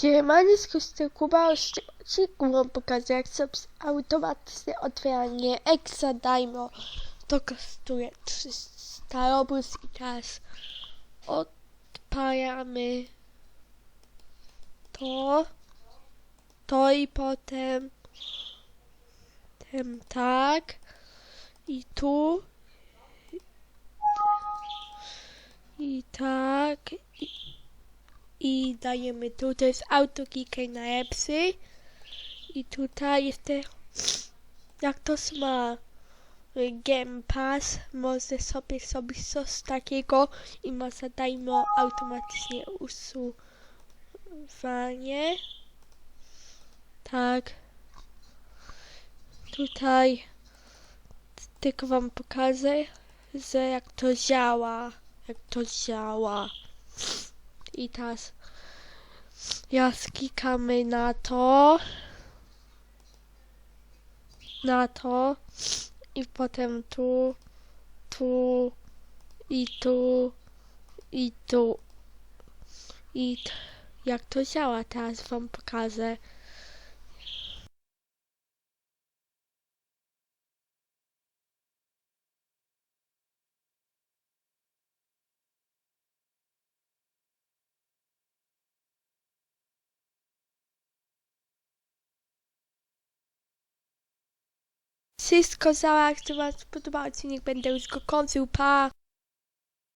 Siemaneczko z tego Kuba, z tym odcinku wam jak sobie automatyczne otwieranie Exa Daimo. To kosztuje 300 robux i teraz odpalamy to, to i potem tym tak. I tu. I tak i dajemy tu, to jest autokicker na epsy i tutaj jest te, jak to ma Game Pass, może sobie zrobić coś takiego i ma zadajmo automatycznie usuwanie. Tak. Tutaj tylko wam pokażę, że jak to działa, jak to działa. I teraz ja skikamy na to, na to i potem tu, tu i tu i tu i jak to działa teraz wam pokażę. Wszystko działa, jak to wam się podoba odcinek, będę już go kończył, pa!